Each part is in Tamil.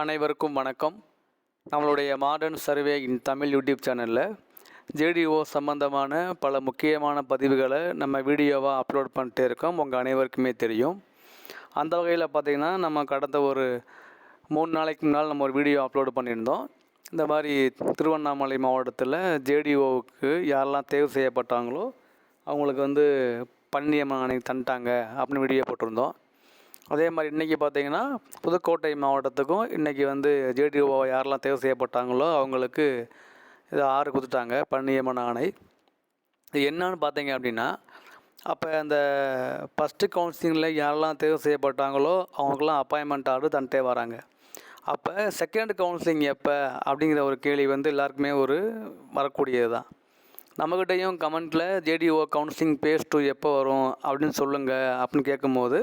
அனைவருக்கும் வணக்கம். நம்மளுடைய modern survey in Tamil YouTube சேனலில் ஜேடிஓ சம்பந்தமான பல முக்கியமான பதிவுகளை நம்ம வீடியோவாக அப்லோட் பண்ணிட்டே இருக்கோம். உங்கள் அனைவருக்குமே தெரியும். அந்த வகையில் பார்த்திங்கன்னா நம்ம கடந்த ஒரு மூணு நாளைக்கு முன்னால் நம்ம ஒரு வீடியோ அப்லோடு பண்ணியிருந்தோம். இந்த மாதிரி திருவண்ணாமலை மாவட்டத்தில் ஜேடிஓவுக்கு யாரெல்லாம் தேர்வு செய்யப்பட்டாங்களோ அவங்களுக்கு வந்து பன்னியமான தந்துட்டாங்க அப்படின்னு வீடியோ போட்டிருந்தோம். அதே மாதிரி இன்றைக்கி பார்த்தீங்கன்னா புதுக்கோட்டை மாவட்டத்துக்கும் இன்றைக்கி வந்து ஜேடிஓ யாரெல்லாம் தேர்வு செய்யப்பட்டாங்களோ அவங்களுக்கு இது ஆறு கொடுத்துட்டாங்க பன்னியமன ஆணை. இது என்னன்னு பார்த்தீங்க அப்படின்னா அப்போ அந்த ஃபஸ்ட்டு கவுன்சிலிங்கில் யாரெல்லாம் தேர்வு செய்யப்பட்டாங்களோ அவங்களுக்குலாம் அப்பாயின்மெண்ட் ஆர்டர் தந்துட்டே வராங்க. அப்போ செகண்ட் கவுன்சிலிங் எப்போ அப்படிங்கிற ஒரு கேள்வி வந்து எல்லாருக்குமே ஒரு வரக்கூடியது தான் நம்மக்கிட்டையும் கமெண்ட்டில் ஜேடிஓ கவுன்சிலிங் பேஸ் டூ எப்போ வரும்? அப்படின்னு சொல்லுங்கள் அப்படின்னு கேட்கும்போது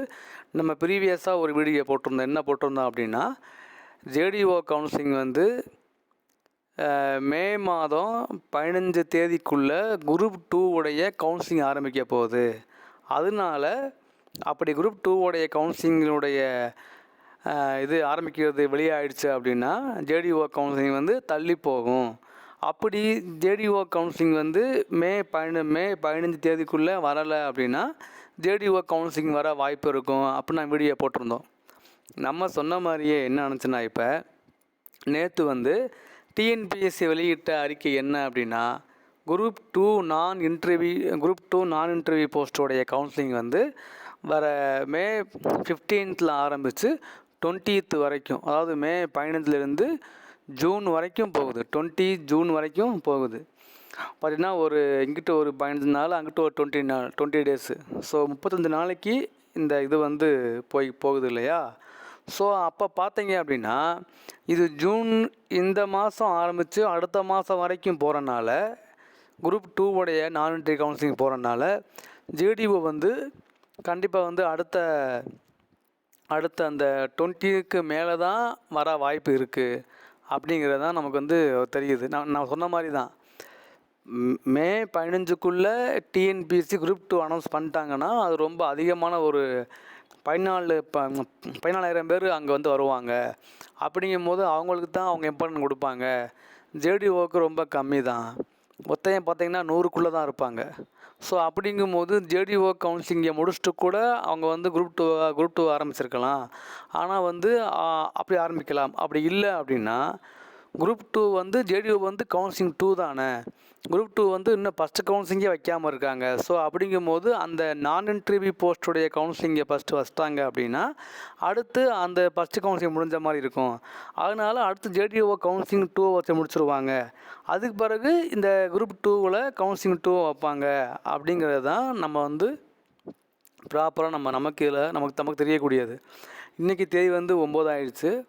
நம்ம ப்ரீவியஸாக ஒரு வீடியோ போட்டிருந்தோம். என்ன போட்டிருந்தோம் அப்படின்னா ஜேடிஓ கவுன்சிலிங் வந்து மே மாதம் பதினஞ்சு தேதிக்குள்ளே குரூப் டூ உடைய கவுன்சிலிங் ஆரம்பிக்க போகுது. அதனால அப்படி குரூப் டூ உடைய கவுன்சிலிங்களுடைய இது ஆரம்பிக்கிறது வெளியாயிடுச்சு அப்படின்னா ஜேடிஓ கவுன்சிலிங் வந்து தள்ளி போகும். அப்படி ஜேடிஓ கவுன்சிலிங் வந்து மே பதின மே பதினஞ்சு தேதிக்குள்ளே வரலை அப்படின்னா ஜேடிஓ கவுன்சிலிங் வர வாய்ப்பு இருக்கும் அப்படின்னு நான் வீடியோ போட்டிருந்தோம். நம்ம சொன்ன மாதிரியே என்ன நினச்சுன்னா இப்போ நேற்று வந்து டிஎன்பிஎஸ்சி வெளியிட்ட அறிக்கை என்ன அப்படின்னா group two non interview group two non interview போஸ்ட்டோடைய counselling வந்து வர மே ஃபிஃப்டீன்த்தில் ஆரம்பித்து டுவெண்ட்டீத் வரைக்கும் அதாவது மே பதினஞ்சுலேருந்து ஜூன் வரைக்கும் போகுது. டுவெண்ட்டி ஜூன் வரைக்கும் போகுது. பார்த்தீங்கன்னா ஒரு இங்கிட்ட ஒரு பதினஞ்சு நாள் அங்கிட்ட ஒரு டுவெண்ட்டி நாள் டுவெண்ட்டி டேஸு ஸோ முப்பத்தஞ்சு நாளைக்கு இந்த இது வந்து போய் போகுது இல்லையா? ஸோ அப்போ பார்த்தீங்க அப்படின்னா இது ஜூன் இந்த மாதம் ஆரம்பித்து அடுத்த மாதம் வரைக்கும் போகிறனால குரூப் டூவுடைய நான் என்ட்ரி கவுன்சிலிங் போகிறனால ஜேடிஓ வந்து கண்டிப்பாக வந்து அடுத்த அடுத்த அந்த டுவெண்ட்டிக்கு மேலே தான் வர வாய்ப்பு இருக்குது அப்படிங்கிறது தான் நமக்கு வந்து தெரியுது. நான் நான் சொன்ன மாதிரி தான் மே பதினஞ்சுக்குள்ளே டிஎன்பிஎஸ்சி குரூப் டூ அனௌன்ஸ் பண்ணிட்டாங்கன்னா அது ரொம்ப அதிகமான ஒரு பதினாலு ப பதினாலாயிரம் பேர் அங்கே வந்து வருவாங்க. அப்படிங்கும்போது அவங்களுக்கு தான் அவங்க இம்பார்ட்டன்ட் கொடுப்பாங்க. ஜேடிஓக்கு ரொம்ப கம்மி தான் மொத்தம் பார்த்திங்கன்னா நூறுக்குள்ளே தான் இருப்பாங்க. ஸோ அப்படிங்கும்போது ஜேடிஓ கவுன்சிலிங்கை முடிச்சுட்டு கூட அவங்க வந்து குரூப் டூ குரூப் டூ ஆரம்பிச்சிருக்கலாம். ஆனால் வந்து அப்படி ஆரம்பிக்கலாம். அப்படி இல்லை அப்படின்னா குரூப் டூ வந்து ஜேடிஓ வந்து கவுன்சிலிங் டூ தானே. குரூப் டூ வந்து இன்னும் ஃபஸ்ட்டு கவுன்சிலிங்கே வைக்காமல் இருக்காங்க. ஸோ அப்படிங்கும்போது அந்த நான் இன்டர்வியூ போஸ்ட்டுடைய கவுன்சிலிங்கை ஃபஸ்ட்டு வச்சிட்டாங்க அப்படின்னா அடுத்து அந்த ஃபஸ்ட்டு கவுன்சிலிங் முடிஞ்ச மாதிரி இருக்கும். அதனால் அடுத்து ஜேடிஓ கவுன்சிலிங் டூ வச்சு முடிச்சிருவாங்க. அதுக்கு பிறகு இந்த குரூப் டூவில் கவுன்சிலிங் டூ வைப்பாங்க. அப்படிங்கிறது தான் நம்ம வந்து ப்ராப்பராக நம்ம நமக்கு இதில் நமக்கு நமக்கு தெரியக்கூடியது. இன்றைக்கி தேதி வந்து ஒம்பது ஆயிடுச்சு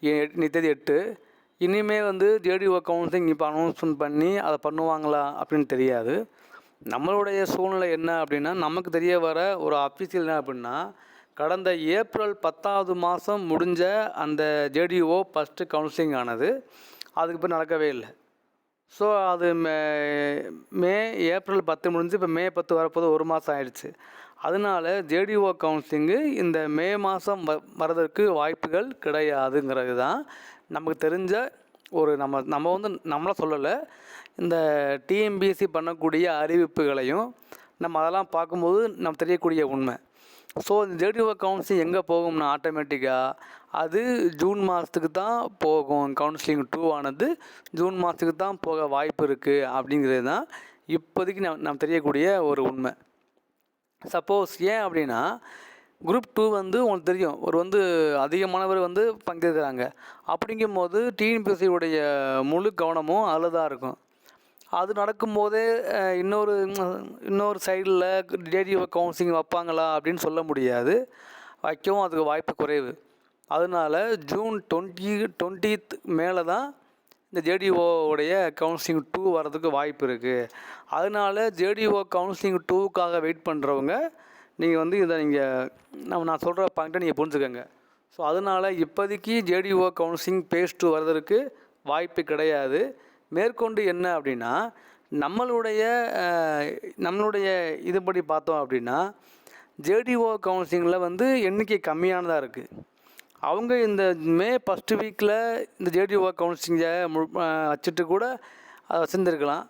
எ- தேதி எட்டு. இனிமே வந்து ஜேடிஓ கவுன்சிலிங் இப்போ அனௌன்ஸ்மெண்ட் பண்ணி அதை பண்ணுவாங்களா அப்படின்னு தெரியாது. நம்மளுடைய சூழ்நிலை என்ன அப்படின்னா நமக்கு தெரிய வர ஒரு அஃபிஷியல் என்ன அப்படின்னா கடந்த ஏப்ரல் பத்தாவது மாதம் முடிஞ்ச அந்த ஜேடிஓ ஃபஸ்ட்டு கவுன்சிலிங் ஆனது. அதுக்கு இப்போ நடக்கவே இல்லை. ஸோ அது மே மே ஏப்ரல் பத்து முடிஞ்சு இப்போ மே பத்து வரப்போது ஒரு மாதம் ஆயிடுச்சு. அதனால ஜேடிஓ கவுன்சிலிங்கு இந்த மே மாதம் வ வரதற்கு வாய்ப்புகள் கிடையாதுங்கிறது தான் நமக்கு தெரிஞ்ச ஒரு நம்ம நம்ம வந்து நம்மளாம் சொல்லலை இந்த டிஎம்பிஎஸ்சி பண்ணக்கூடிய அறிவிப்புகளையும் நம்ம அதெல்லாம் பார்க்கும்போது நம்ம தெரியக்கூடிய உண்மை. ஸோ இந்த ஜேடிஓ கவுன்சிலிங் எங்கே போகும்னா ஆட்டோமேட்டிக்காக அது ஜூன் மாதத்துக்கு தான் போகும். கவுன்சிலிங் டூ ஆனது ஜூன் மாதத்துக்கு தான் போக வாய்ப்பு இருக்குது அப்படிங்கிறது தான் இப்போதைக்கு நம் நம்ம தெரியக்கூடிய ஒரு உண்மை. சப்போஸ் ஏன் அப்படின்னா குரூப் டூ வந்து உங்களுக்கு தெரியும். ஒரு வந்து அதிகமானவர் வந்து பங்கேற்கிறாங்க. அப்படிங்கும்போது போது டிஎன்பிஎஸ்சியுடைய முழு கவனமும் அதில் தான் இருக்கும். அது நடக்கும்போதே இன்னொரு இன்னொரு சைடில் ரேடியோ கவுன்சிலிங் வைப்பாங்களா அப்படின்னு சொல்ல முடியாது. வைக்கவும் அதுக்கு வாய்ப்பு குறைவு. அதனால ஜூன் டுவெண்ட்டி டுவெண்ட்டித் மேலே தான் இந்த ஜேடிஓவுடைய உடைய கவுன்சிலிங் டூ வர்றதுக்கு வாய்ப்பு இருக்குது அதனால ஜேடிஓ கவுன்சிலிங் டூவுக்காக வெயிட் பண்ணுறவங்க நீங்கள் வந்து இதை நீங்கள் நம்ம நான் சொல்கிற பாயிண்ட்டை நீங்கள் புரிஞ்சுக்கோங்க. ஸோ அதனால் இப்போதைக்கு ஜேடிஓ கவுன்சிலிங் பேஸ் டூ வர்றதற்கு வாய்ப்பு கிடையாது. மேற்கொண்டு என்ன அப்படின்னா நம்மளுடைய நம்மளுடைய இதுபடி பார்த்தோம் அப்படின்னா ஜேடிஓ கவுன்சிலிங்கில் வந்து எண்ணிக்கை கம்மியானதாக இருக்குது அவங்க இந்த மே ஃபஸ்ட்டு வீக்கில் இந்த ஜேடிஓ கவுன்சிலிங்கை மு வச்சுட்டு கூட அதை வச்சுருந்துருக்கலாம்.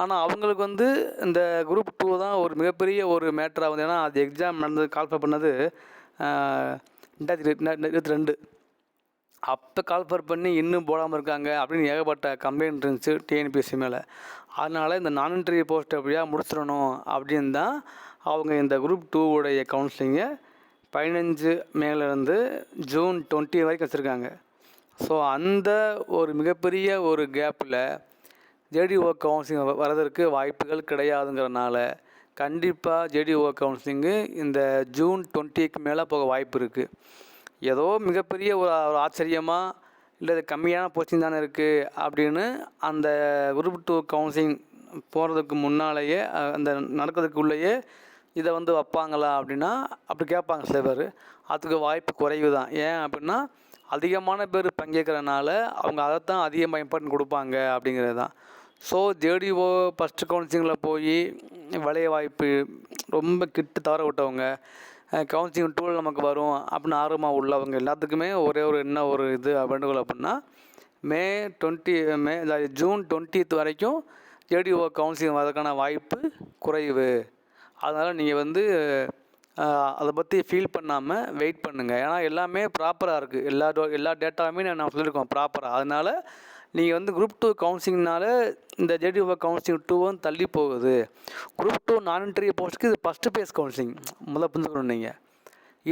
ஆனால் அவங்களுக்கு வந்து இந்த குரூப் டூ தான் ஒரு மிகப்பெரிய ஒரு மேட்டராக வந்து ஏன்னா அது எக்ஸாம் நடந்தது கால்ஃபர் பண்ணது ரெண்டாயிரத்தி இருபத்தி ரெண்டு அப்போ கால்ஃபர் பண்ணி இன்னும் போடாமல் இருக்காங்க அப்படின்னு ஏகப்பட்ட கம்ப்ளைண்ட் இருந்துச்சு டிஎன்பிஎஸ்சி மேலே. அதனால் இந்த நான் இன்டர்வியூ போஸ்ட் அப்படியா முடிச்சிடணும் அப்படின்னு தான் அவங்க இந்த குரூப் டூவுடைய உடைய கவுன்சிலிங்கை பதினஞ்சு மேலேருந்து ஜூன் டுவெண்ட்டி வரைக்கும் வச்சுருக்காங்க. ஸோ அந்த ஒரு மிகப்பெரிய ஒரு கேப்பில் ஜேடிஓ கவுன்சிலிங் வரதற்கு வாய்ப்புகள் கிடையாதுங்கிறனால கண்டிப்பாக ஜேடிஓ கவுன்சிலிங்கு இந்த ஜூன் டுவெண்ட்டிக்கு மேலே போக வாய்ப்பு இருக்குது ஏதோ மிகப்பெரிய ஒரு ஒரு ஆச்சரியமாக இல்லை இது கம்மியான போஸ்டிங் தானே இருக்குது அப்படின்னு அந்த குரூப் டூ கவுன்சிலிங் போகிறதுக்கு முன்னாலேயே அந்த நடக்கிறதுக்குள்ளேயே இதை வந்து வைப்பாங்களா அப்படின்னா அப்படி கேட்பாங்க சில பேர். அதுக்கு வாய்ப்பு குறைவு தான் ஏன் அப்படின்னா அதிகமான பேர் பங்கேற்கிறனால அவங்க அதைத்தான் அதிகமாக இம்பார்ட்டன்ட் கொடுப்பாங்க அப்படிங்கிறது தான் ஸோ ஜேடிஓ ஃபஸ்ட்டு கவுன்சிலிங்கில் போய் வளைய வாய்ப்பு ரொம்ப கிட்ட தவற விட்டவங்க கவுன்சிலிங் டூல் நமக்கு வரும் அப்படின்னு ஆர்வமாக உள்ளவங்க எல்லாத்துக்குமே ஒரே ஒரு என்ன ஒரு இது வேண்டுகோள் அப்படின்னா மே டுவெண்ட்டி மே ஜூன் டுவெண்ட்டித் வரைக்கும் ஜேடிஓ கவுன்சிலிங் வரதுக்கான வாய்ப்பு குறைவு. அதனால் நீங்கள் வந்து அதை பற்றி ஃபீல் பண்ணாமல் வெயிட் பண்ணுங்கள் ஏன்னா எல்லாமே ப்ராப்பராக இருக்குது எல்லா டோ- எல்லா டேட்டாவுமே நான் சொல்லியிருக்கோம் ப்ராப்பராக அதனால் நீங்கள் வந்து குரூப் டூ கவுன்சிலிங்னால இந்த ஜேடிஓ கவுன்சிலிங் டூவும் தள்ளி போகுது. குரூப் டூ நான் இன்டர்வியூ போஸ்ட்டுக்கு இது ஃபஸ்ட்டு பேஸ் கவுன்சிலிங் முதல்ல புரிஞ்சுக்கணும் நீங்கள்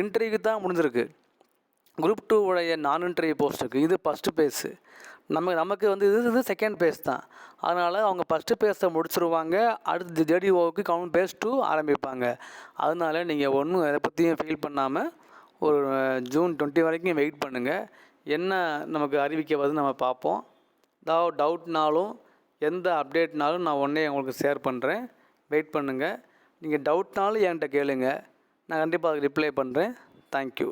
இன்டர்வியூக்கு தான் முடிஞ்சிருக்கு. குரூப் டூ உடைய நான் இன்டர்வியூ போஸ்ட்டுக்கு இது ஃபஸ்ட்டு பேஸு நம்ம நமக்கு வந்து இது இது செகண்ட் பேஸ் தான். அதனால் அவங்க ஃபஸ்ட்டு பேஸை முடிச்சிருவாங்க. அடுத்து ஜேடிஓவுக்கு கவுண்ட் பேஸ் டூ ஆரம்பிப்பாங்க. அதனால நீங்கள் ஒன்றும் எதை பற்றியும் ஃபீல் பண்ணாமல் ஒரு ஜூன் டுவெண்ட்டி வரைக்கும் வெயிட் பண்ணுங்கள் என்ன நமக்கு அறிவிக்க வருது நம்ம பார்ப்போம். ஏதாவது டவுட்னாலும் எந்த அப்டேட்னாலும் நான் உடனே உங்களுக்கு ஷேர் பண்ணுறேன் வெயிட் பண்ணுங்கள் நீங்கள் டவுட்னாலும் என்கிட்ட கேளுங்கள் நான் கண்டிப்பாக அதுக்கு ரிப்ளை பண்ணுறேன் தேங்க்யூ